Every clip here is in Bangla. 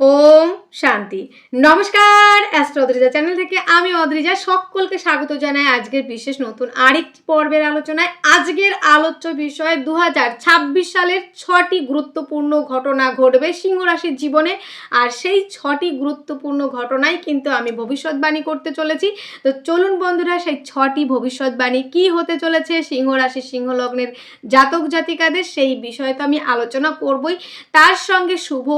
ওম শান্তি। নমস্কার অ্যাস্ট্রো অদ্রিজা চ্যানেল থেকে আমি অদ্রিজা, সকলকে স্বাগত জানাই আজকের বিশেষ নতুন আরেকটি পর্বের আলোচনায়। আজকের আলোচ্য বিষয় দু হাজার ছাব্বিশ সালের ছটি গুরুত্বপূর্ণ ঘটনা ঘটবে সিংহ রাশির জীবনে। আর সেই ছটি গুরুত্বপূর্ণ ঘটনাই কিন্তু আমি ভবিষ্যৎবাণী করতে চলেছি। তো চলুন বন্ধুরা, সেই ছটি ভবিষ্যৎবাণী কি হতে চলেছে সিংহ রাশি সিংহ লগ্নের জাতক জাতিকাদের, সেই বিষয়ে তো আমি আলোচনা করবই। তার সঙ্গে শুভ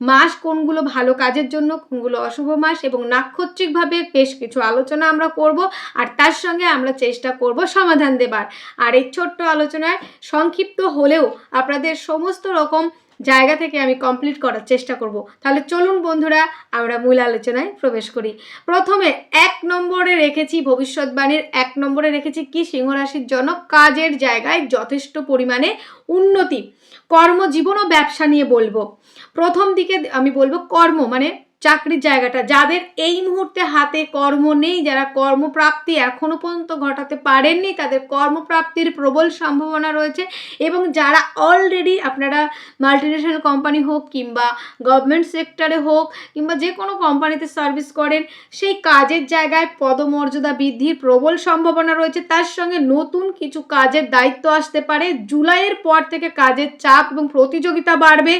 মাস, কোনগুলো ভালো কাজের জন্য কোনগুলো অশুভ মাস এবং নাক্ষত্রিকভাবে বেশ কিছু আলোচনা আমরা করব আর তার সঙ্গে আমরা চেষ্টা করব সমাধান দেবার। আর এই ছোট্ট আলোচনায় সংক্ষিপ্ত হলেও আপনাদের সমস্ত রকম জায়গা থেকে আমি কমপ্লিট করার চেষ্টা করব। তাহলে চলুন বন্ধুরা, আমরা মূল আলোচনায় প্রবেশ করি। প্রথমে এক নম্বরে রেখেছি ভবিষ্যৎবাণীর, এক নম্বরে রেখেছি কি? সিংহরাশির জন্য কাজের জায়গায় যথেষ্ট পরিমাণে উন্নতি। কর্মজীবন ও ব্যবসা নিয়ে বলব। প্রথম দিকে আমি বলব কর্ম মানে চাকরির জায়গাটা। যাদের এই মুহূর্তে হাতে কর্ম নেই, যারা কর্মপ্রাপ্তি এখনও পর্যন্ত ঘটাতে পারেননি, তাদের কর্মপ্রাপ্তির প্রবল সম্ভাবনা রয়েছে এবং যারা অলরেডি আপনারা মাল্টিনেশনাল কোম্পানি হোক কিংবা গভর্নমেন্ট সেক্টরে হোক কিংবা যে কোনো কোম্পানিতে সার্ভিস করেন, সেই কাজের জায়গায় পদমর্যাদা বৃদ্ধির প্রবল সম্ভাবনা রয়েছে। তার সঙ্গে নতুন কিছু কাজের দায়িত্ব আসতে পারে। জুলাইয়ের পর থেকে কাজের চাপ এবং প্রতিযোগিতা বাড়বে।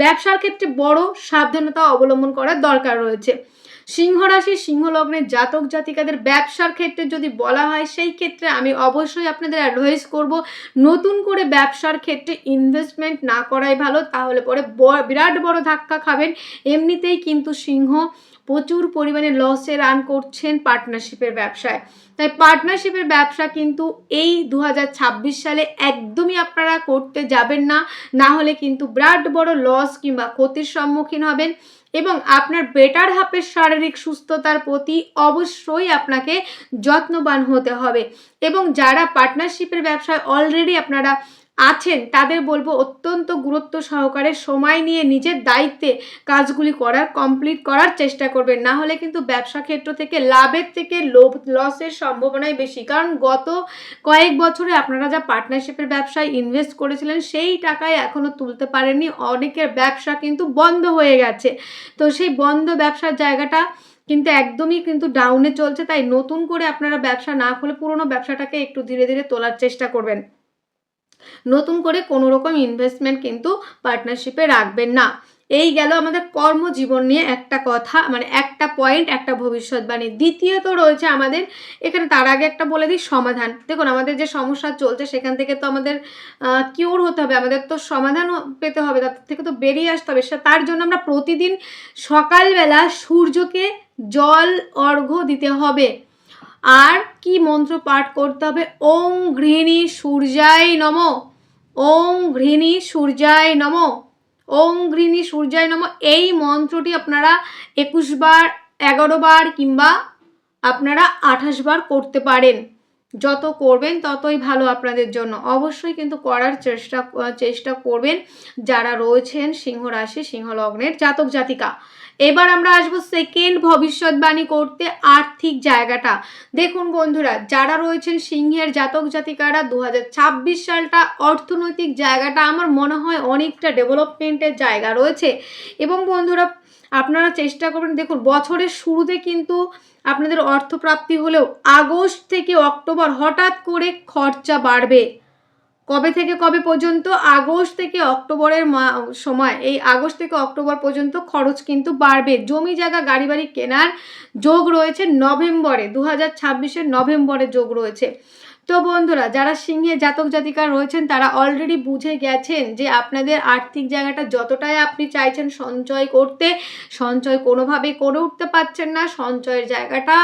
ব্যবসার ক্ষেত্রে বড় সাবধানতা অবলম্বন করার দরকার রয়েছে। সিংহ রাশি সিংহ লগ্নের জাতক জাতিকাদের ব্যবসার ক্ষেত্রে যদি বলা হয়, সেই ক্ষেত্রে আমি অবশ্যই আপনাদের অ্যাডভাইস করব, নতুন করে ব্যবসার ক্ষেত্রে ইনভেস্টমেন্ট না করাই ভালো, তাহলে পরে বিরাট বড় ধাক্কা খাবেন। এমনিতেই কিন্তু সিংহ প্রচুর পরিমাণে লসে রান করছেন পার্টনারশিপের ব্যবসায়। তাই পার্টনারশিপের ব্যবসা কিন্তু এই দু হাজার ছাব্বিশ সালে একদমই আপনারা করতে যাবেন না না হলে কিন্তু বিরাট বড় লস কিংবা ক্ষতির সম্মুখীন হবেন। এবং আপনার বেটার হাফের শারীরিক সুস্থতার প্রতি অবশ্যই আপনাকে যত্নবান হতে হবে। এবং যারা পার্টনারশিপের ব্যবসায় অলরেডি আপনারা আছেন, তাদের বলব অত্যন্ত গুরুত্ব সহকারে সময় নিয়ে নিজের দায়িত্বে কাজগুলি করার কমপ্লিট করার চেষ্টা করবেন। না হলে কিন্তু ব্যবসা ক্ষেত্র থেকে লাভের থেকে লোভ লসের সম্ভাবনাই বেশি। কারণ গত কয়েক বছরে আপনারা যা পার্টনারশিপের ব্যবসায় ইনভেস্ট করেছিলেন, সেই টাকায় এখনও তুলতে পারেননি। অনেকের ব্যবসা কিন্তু বন্ধ হয়ে গেছে। তো সেই বন্ধ ব্যবসার জায়গাটা কিন্তু একদমই কিন্তু ডাউনে চলছে। তাই নতুন করে আপনারা ব্যবসা না খুলে পুরনো ব্যবসাটাকে একটু ধীরে ধীরে তোলার চেষ্টা করবেন। নতুন করে কোনো রকম ইনভেস্টমেন্ট কিন্তু পার্টনারশিপে রাখবেন না। এই গেল আমাদের কর্মজীবন নিয়ে একটা কথা মানে একটা পয়েন্ট একটা ভবিষ্যৎবাণী। দ্বিতীয়ত রয়েছে আমাদের, এখানে তার আগে একটা বলে দিই, সমাধান। দেখুন, আমাদের যে সমস্যা চলছে, সেখান থেকে তো আমাদের কিওর হতে হবে। আমাদের তো সমাধান পেতে হবে, তার থেকে তো বেরিয়ে আসতে হবে। তার জন্য আমরা প্রতিদিন সকালবেলা সূর্যকে জল, অর্ঘ্য দিতে হবে। আর কি মন্ত্র পাঠ করতে হবে? ওং ঘৃণী সূর্যায় নম। ওং ঘৃণী সূর্যায় নম। ওং ঘৃণী সূর্যায় নম। এই মন্ত্রটি আপনারা একুশ বার, এগারো বার কিংবা আপনারা আঠাশ বার করতে পারেন। যত করবেন ততই ভালো আপনাদের জন্য। অবশ্যই কিন্তু করার চেষ্টা চেষ্টা করবেন যারা রয়েছেন সিংহ রাশি সিংহ লগ্নের জাতক জাতিকা। এবার আমরা আসব সেকেন্ড ভবিষ্যৎবাণী করতে আর্থিক জায়গাটা। দেখুন বন্ধুরা, যারা রয়েছেন সিংহের জাতক জাতিকারা দু হাজার ছাব্বিশ সালটা অর্থনৈতিক জায়গাটা আমার মনে হয় অনেকটা ডেভেলপমেন্টের জায়গা রয়েছে। এবং বন্ধুরা, আপনারা চেষ্টা করবেন, দেখুন বছরের শুরুতে কিন্তু আপনাদের অর্থপ্রাপ্তি হলেও আগস্ট থেকে অক্টোবর হঠাৎ করে খরচা বাড়বে। কবে থেকে কবে পর্যন্ত? আগস্ট থেকে অক্টোবরের সময়। এই আগস্ট থেকে অক্টোবর পর্যন্ত খরচ কিন্তু বাড়বে। জমি, জায়গা, গাড়ি, বাড়ি কেনার যোগ রয়েছে নভেম্বরে। দু হাজার নভেম্বরে যোগ রয়েছে। তো বন্ধুরা, যারা সিংহে জাতক জাতিকা রয়েছেন, তারা অলরেডি বুঝে গেছেন যে আপনাদের আর্থিক জায়গাটা যতটাই আপনি চাইছেন সঞ্চয় করতে, সঞ্চয় কোনোভাবেই করে উঠতে পারছেন না, সঞ্চয়ের জায়গাটা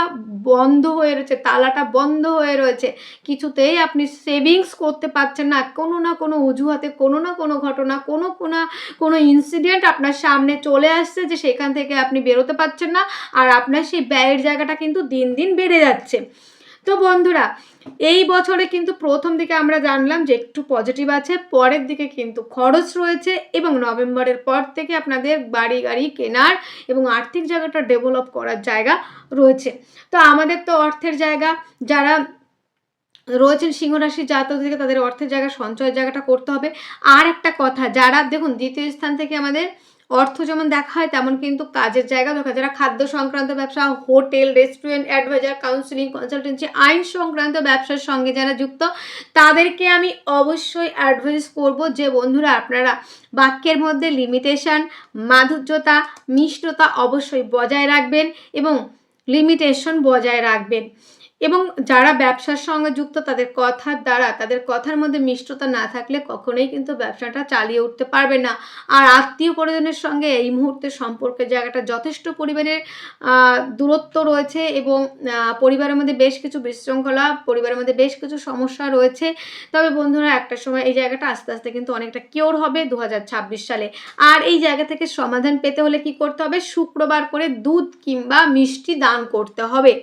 বন্ধ হয়ে রয়েছে, তালাটা বন্ধ হয়ে রয়েছে। কিছুতেই আপনি সেভিংস করতে পারছেন না। কোনো না কোনো অজুহাতে, কোনো না কোনো ঘটনা, কোনো কোনো কোনো ইনসিডেন্ট আপনার সামনে চলে আসছে যে সেখান থেকে আপনি বেরোতে পারছেন না, আর আপনার সেই ব্যয়ের জায়গাটা কিন্তু দিন দিন বেড়ে যাচ্ছে। তো বন্ধুরা, এই বছরে কিন্তু প্রথম দিকে আমরা জানলাম যে একটু পজিটিভ আছে, পরের দিকে কিন্তু খরচ রয়েছে এবং নভেম্বরের পর থেকে আপনাদের বাড়ি গাড়ি কেনার এবং আর্থিক জায়গাটা ডেভেলপ করার জায়গা রয়েছে। তো আমাদের তো অর্থের জায়গা, যারা রয়েছেন সিংহরাশি জাতক থেকে তাদের অর্থের জায়গা, সঞ্চয়ের জায়গাটা করতে হবে। আর একটা কথা, যারা দেখুন, দ্বিতীয় স্থান থেকে আমাদের অর্থ যেমন দেখা হয়, তেমন কিন্তু কাজের জায়গা দেখা যারা খাদ্য সংক্রান্ত ব্যবসা, hotel, restaurant, adviser counselling consultancy আইন সংক্রান্ত ব্যবসার সঙ্গে যারা যুক্ত, তাদেরকে আমি অবশ্যই অ্যাডভাইস করব যে, বন্ধুরা, আপনারা বাক্যের মধ্যে লিমিটেশন মাধুর্যতা, মিষ্টতা অবশ্যই বজায় রাখবেন এবং লিমিটেশন বজায় রাখবেন। এবং যারা ব্যবসার সঙ্গে যুক্ত, তাদের কথার দ্বারা, তাদের কথার মধ্যে মিষ্টতা না থাকলে কখনোই কিন্তু ব্যবসাটা চালিয়ে উঠতে পারবে না। আর আত্মীয় পরিজনের সঙ্গে এই মুহূর্তে সম্পর্কের জায়গাটা যথেষ্ট পরিমাণের দূরত্ব রয়েছে এবং পরিবারের মধ্যে বেশ কিছু বিশৃঙ্খলা, পরিবারের মধ্যে বেশ কিছু সমস্যা রয়েছে। তবে বন্ধুরা, একটা সময় এই জায়গাটা আস্তে আস্তে কিন্তু অনেকটা কিওর হবে দু হাজার ছাব্বিশ সালে। আর এই জায়গা থেকে সমাধান পেতে হলে কি করতে হবে? শুক্রবার করে দুধ কিংবা মিষ্টি দান করতে হবে।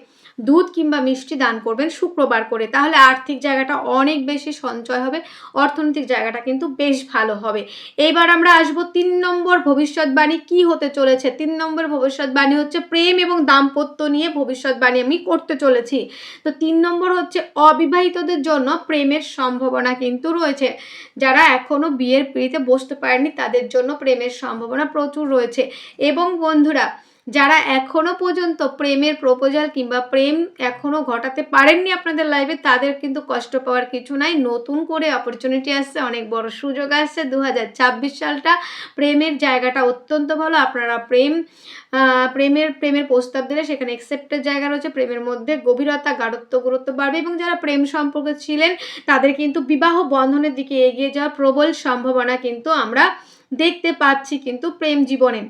দুধ কিংবা মিষ্টি দান করবেন শুক্রবার করে। তাহলে আর্থিক জায়গাটা অনেক বেশি সঞ্চয় হবে, অর্থনৈতিক জায়গাটা কিন্তু বেশ ভালো হবে। এইবার আমরা আসব তিন নম্বর ভবিষ্যৎবাণী কি হতে চলেছে? তিন নম্বর ভবিষ্যৎবাণী হচ্ছে প্রেম এবং দাম্পত্য নিয়ে ভবিষ্যৎবাণী আমি করতে চলেছি। তো তিন নম্বর হচ্ছে অবিবাহিতদের জন্য প্রেমের সম্ভাবনা কিন্তু রয়েছে। যারা এখনও বিয়ের পিড়িতে বসতে পারেনি তাদের জন্য প্রেমের সম্ভাবনা প্রচুর রয়েছে। এবং বন্ধুরা যারা এখনও পর্যন্ত প্রেমের প্রপোজাল কিংবা প্রেম এখনও ঘটাতে পারেননি আপনাদের লাইফে তাদের কিন্তু কষ্ট পাওয়ার কিছু নাই। নতুন করে অপরচুনিটি আসছে, অনেক বড় সুযোগ আসছে। দু হাজার ছাব্বিশ সালটা প্রেমের জায়গাটা অত্যন্ত ভালো। আপনারা প্রেম প্রেমের প্রেমের প্রস্তাব দিলে সেখানে একসেপ্টের জায়গা রয়েছে। প্রেমের মধ্যে গভীরতা, গাঢ়ত্ব, গুরুত্ব বাড়বে এবং যারা প্রেম সম্পর্কে ছিলেন, তাদের কিন্তু বিবাহ বন্ধনের দিকে এগিয়ে যাওয়ার প্রবল সম্ভাবনা কিন্তু আমরা দেখতে পাচ্ছি কিন্তু প্রেম জীবনে।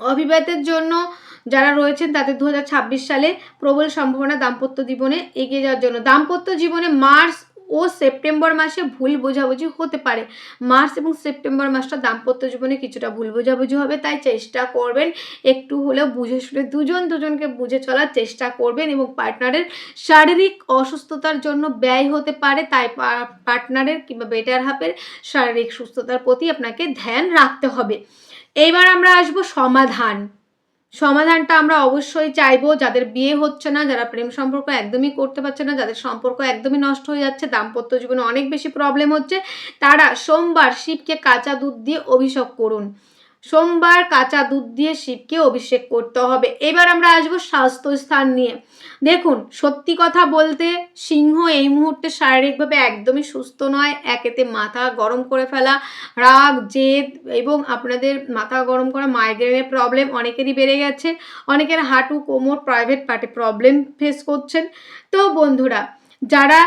অবিবাহিতের জন্য যারা রয়েছেন তাদের দু হাজার ছাব্বিশ সালে প্রবল সম্ভাবনা দাম্পত্য জীবনে এগিয়ে যাওয়ার জন্য। দাম্পত্য জীবনে মার্চ ও সেপ্টেম্বর মাসে ভুল বোঝাবুঝি হতে পারে। মার্চ এবং সেপ্টেম্বর মাসটা দাম্পত্য জীবনে কিছুটা ভুল বোঝাবুঝি হবে, তাই চেষ্টা করবেন একটু হলেও বুঝে শুনে দুজন দুজনকে বুঝে চলার চেষ্টা করবেন এবং পার্টনারের শারীরিক অসুস্থতার জন্য ব্যয় হতে পারে, তাই পার্টনারের কিংবা বেটার হাফের শারীরিক সুস্থতার প্রতি আপনাকে ধ্যান রাখতে হবে। এইবার আমরা আসব সমাধান। সমাধানটা আমরা অবশ্যই চাইব, যাদের বিয়ে হচ্ছে না, যারা প্রেম সম্পর্ক একদমই করতে পারছে না, যাদের সম্পর্ক একদমই নষ্ট হয়ে যাচ্ছে, দাম্পত্য জীবনে অনেক বেশি প্রবলেম হচ্ছে, তারা সোমবার শিবকে কাঁচা দুধ দিয়ে অভিষেক করুন। সোমবার কাঁচা দুধ দিয়ে শিবকে অভিষেক করতে হবে। এবার আমরা আসব স্বাস্থ্যস্থান নিয়ে। দেখুন, সত্যি কথা বলতে সিংহ এই মুহূর্তে শারীরিকভাবে একদমই সুস্থ নয়। একেতে মাথা গরম করে ফেলা, রাগ, জেদ এবং আপনাদের মাথা গরম করা মাইগ্রেনের প্রবলেম অনেকেরই বেড়ে গেছে। অনেকের হাঁটু, কোমর প্রাইভেট পার্টে প্রবলেম ফেস করছেন। তো বন্ধুরা, যারা,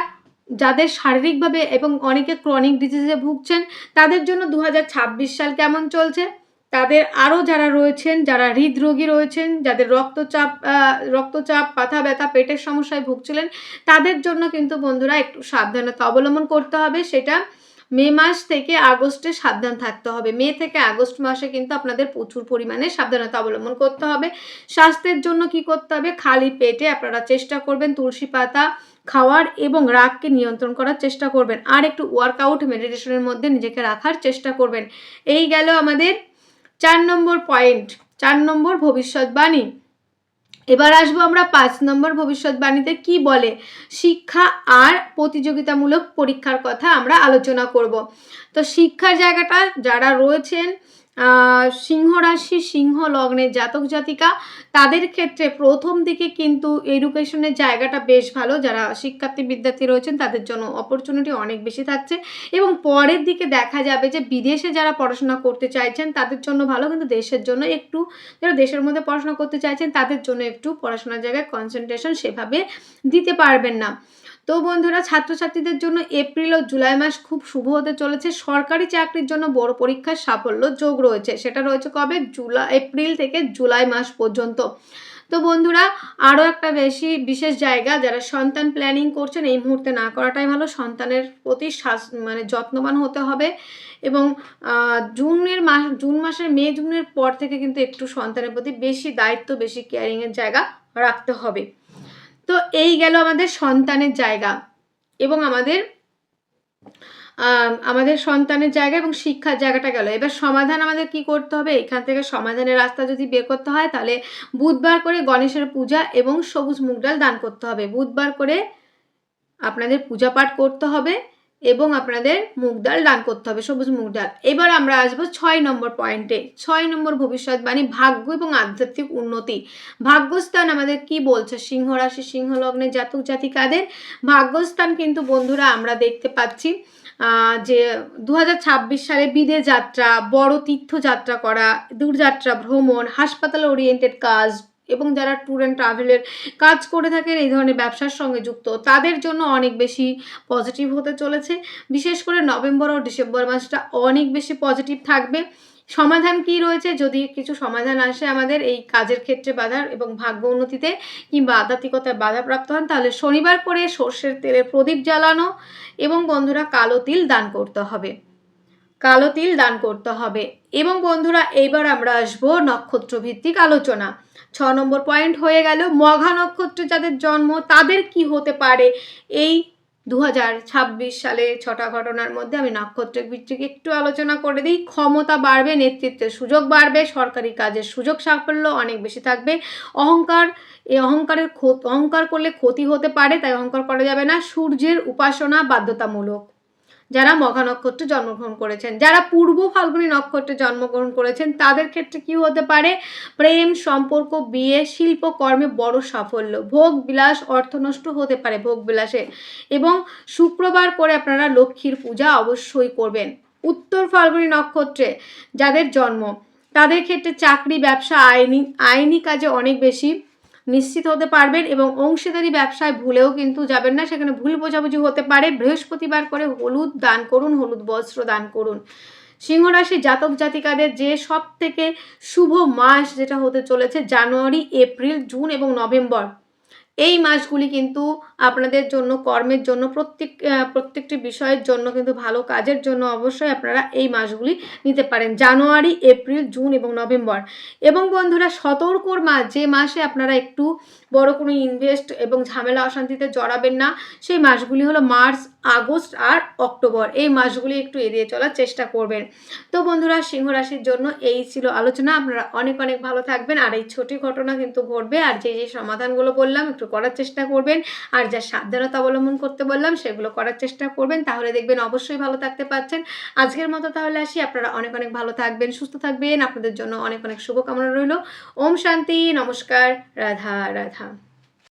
যাদের শারীরিকভাবে এবং অনেকে ক্রনিক ডিজিজে ভুগছেন, তাদের জন্য দু হাজার ছাব্বিশ সাল কেমন চলছে? তাদের আরও যারা রয়েছেন, যারা হৃদরোগী রয়েছেন, যাদের রক্তচাপ রক্তচাপ পাথা ব্যথা, পেটের সমস্যায় ভুগছিলেন, তাদের জন্য কিন্তু বন্ধুরা একটু সাবধানতা অবলম্বন করতে হবে। সেটা মে মাস থেকে আগস্টে সাবধান থাকতে হবে। মে থেকে আগস্ট মাসে কিন্তু আপনাদের প্রচুর পরিমাণে সাবধানতা অবলম্বন করতে হবে। স্বাস্থ্যের জন্য কি করতে হবে? খালি পেটে আপনারা চেষ্টা করবেন তুলসী পাতা খাওয়ার এবং রাগকে নিয়ন্ত্রণ করার চেষ্টা করবেন। আর একটু ওয়ার্কআউট মেডিটেশনের মধ্যে নিজেকে রাখার চেষ্টা করবেন। এই গেল আমাদের চার নম্বর পয়েন্ট চার নম্বর ভবিষ্যৎবাণী এবার আসব আমরা পাঁচ নম্বর ভবিষ্যৎবাণীতে কি বলে? শিক্ষা আর প্রতিযোগিতামূলক পরীক্ষার কথা আমরা আলোচনা করব। তো শিক্ষার জায়গাটা যারা রয়েছেন সিংহ রাশি, সিংহ লগ্নের জাতক জাতিকা, তাদের ক্ষেত্রে প্রথম দিকে কিন্তু এডুকেশনের জায়গাটা বেশ ভালো। যারা শিক্ষার্থী, বিদ্যার্থী রয়েছেন, তাদের জন্য অপরচুনিটি অনেক বেশি থাকছে। এবং পরের দিকে দেখা যাবে যে, বিদেশে যারা পড়াশোনা করতে চাইছেন, তাদের জন্য ভালো। কিন্তু দেশের জন্য একটু, যারা দেশের মধ্যে পড়াশোনা করতে চাইছেন, তাদের জন্য একটু পড়াশোনার জায়গায় কনসেন্ট্রেশন সেভাবে দিতে পারবেন না। তো বন্ধুরা, ছাত্রছাত্রীদের জন্য এপ্রিল ও জুলাই মাস খুব শুভ হতে চলেছে। সরকারি চাকরির জন্য বড় পরীক্ষার সাফল্য যোগ রয়েছে। সেটা রয়েছে কবে? জুলাই এপ্রিল থেকে জুলাই মাস পর্যন্ত। তো বন্ধুরা, আরও একটা বেশি বিশেষ জায়গা, যারা সন্তান প্ল্যানিং করছেন, এই মুহূর্তে না করাটাই ভালো। সন্তানের প্রতি মানে যত্নবান হতে হবে এবং জুনের মাস, জুন মাসের মে, জুনের পর থেকে কিন্তু একটু সন্তানের প্রতি বেশি দায়িত্ব, বেশি কেয়ারিংয়ের জায়গা রাখতে হবে। তো এই গেল আমাদের সন্তানের জায়গা এবং আমাদের আমাদের সন্তানের জায়গা এবং শিক্ষার জায়গাটা গেল। এবার সমাধান আমাদের কি করতে হবে? এখান থেকে সমাধানের রাস্তা যদি বের করতে হয়, তাহলে বুধবার করে গণেশের পূজা এবং সবুজ মুগডাল দান করতে হবে। বুধবার করে আপনাদের পূজা পাঠ করতে হবে। এবং আপনাদের মুগ ডাল দান করতে হবে, সবুজ মুগ ডাল। এবার আমরা আসব ছয় নম্বর পয়েন্টে ছয় নম্বর ভবিষ্যৎবাণী, ভাগ্য এবং আধ্যাত্মিক উন্নতি। ভাগ্যস্থান আমাদের কি বলছে? সিংহ রাশি, সিংহ লগ্নের জাতক জাতিকাদের ভাগ্যস্থান কিন্তু বন্ধুরা আমরা দেখতে পাচ্ছি যে দু হাজার ছাব্বিশ সালে বিদেশ যাত্রা, বড় তীর্থযাত্রা করা, দূরযাত্রা ভ্রমণ হাসপাতাল ওরিয়েন্টেড কাজ এবং যারা ট্যুর অ্যান্ড ট্রাভেলের কাজ করে থাকেন, এই ধরনের ব্যবসার সঙ্গে যুক্ত, তাদের জন্য অনেক বেশি পজিটিভ হতে চলেছে। বিশেষ করে নভেম্বর ও ডিসেম্বর মাসটা অনেক বেশি পজিটিভ থাকবে। সমাধান কি রয়েছে? যদি কিছু সমাধান আসে আমাদের এই কাজের ক্ষেত্রে বাধার এবং ভাগ্য উন্নতিতে কিংবা আধ্যাত্মিকতায় বাধাপ্রাপ্ত হন, তাহলে শনিবার করে সর্ষের তেলের প্রদীপ জ্বালানো এবং বন্ধুরা কালো তিল দান করতে হবে। কালো তিল দান করতে হবে। এবং বন্ধুরা, এইবার আমরা আসব নক্ষত্রভিত্তিক আলোচনা। ছ নম্বর পয়েন্ট হয়ে গেল, মঘা নক্ষত্রে যাদের জন্ম, তাদের কি হতে পারে? এই দু হাজার ছাব্বিশ সালে ছটা ঘটনার মধ্যে আমি নক্ষত্রের ভিত্তিক একটু আলোচনা করে দিই। ক্ষমতা বাড়বে, নেতৃত্বের সুযোগ বাড়বে, সরকারি কাজের সুযোগ সাফল্য অনেক বেশি থাকবে। অহংকার এই অহংকারের অহংকার করলে ক্ষতি হতে পারে, তাই অহংকার করা যাবে না। সূর্যের উপাসনা বাধ্যতামূলক। যারা মঘা নক্ষত্রে জন্মগ্রহণ করেছেন, যারা পূর্ব ফাল্গুনী নক্ষত্রে জন্মগ্রহণ করেছেন, তাদের ক্ষেত্রে কি হতে পারে? প্রেম, সম্পর্ক, বিয়ে, শিল্প, কর্মে বড় সাফল্য, ভোগ, বিলাস অর্থনষ্ট হতে পারে ভোগ বিলাসে। এবং শুক্রবার করে আপনারা লক্ষ্মীর পূজা অবশ্যই করবেন। উত্তর ফাল্গুনী নক্ষত্রে যাদের জন্ম, তাদের ক্ষেত্রে চাকরি, ব্যবসা, আইনি আইনি কাজে অনেক বেশি নিশ্চিত হতে পারবেন এবং অংশীদারি ব্যবসায় ভুলেও কিন্তু যাবেন না। সেখানে ভুল বোঝাবুঝি হতে পারে। বৃহস্পতিবার করে হলুদ দান করুন, হলুদ বস্ত্র দান করুন। সিংহরাশি জাতক জাতিকাদের যে সব থেকে শুভ মাস যেটা হতে চলেছে জানুয়ারি, এপ্রিল, জুন এবং নভেম্বর এই মাসগুলি কিন্তু আপনাদের জন্য, কর্মের জন্য, প্রত্যেক প্রত্যেকটি বিষয়ের জন্য কিন্তু ভালো কাজের জন্য অবশ্যই আপনারা এই মাসগুলি নিতে পারেন। জানুয়ারি, এপ্রিল, জুন এবং নভেম্বর। এবং বন্ধুরা, সতর্কর মাস যে মাসে আপনারা একটু বড় কোনো ইনভেস্ট এবং ঝামেলা, অশান্তিতে জড়াবেন না, সেই মাসগুলি হলো মার্চ আগস্ট আর অক্টোবর। এই মাসগুলি একটু এড়িয়ে চলার চেষ্টা করবেন। তো বন্ধুরা, সিংহ রাশির জন্য এই ছিল আলোচনা। আপনারা অনেক অনেক ভালো থাকবেন। আর এই ছোটি ঘটনা কিন্তু ঘটবে। আর যে যে সমাধানগুলো বললাম, একটু করার চেষ্টা করবেন। আর যা সাবধানতা অবলম্বন করতে বললাম, সেগুলো করার চেষ্টা করবেন। তাহলে দেখবেন অবশ্যই ভালো থাকতে পারছেন। আজকের মতো তাহলে আসি। আপনারা অনেক অনেক ভালো থাকবেন, সুস্থ থাকবেন। আপনাদের জন্য অনেক অনেক শুভকামনা রইল। ওম শান্তি। নমস্কার। রাধা রাধা।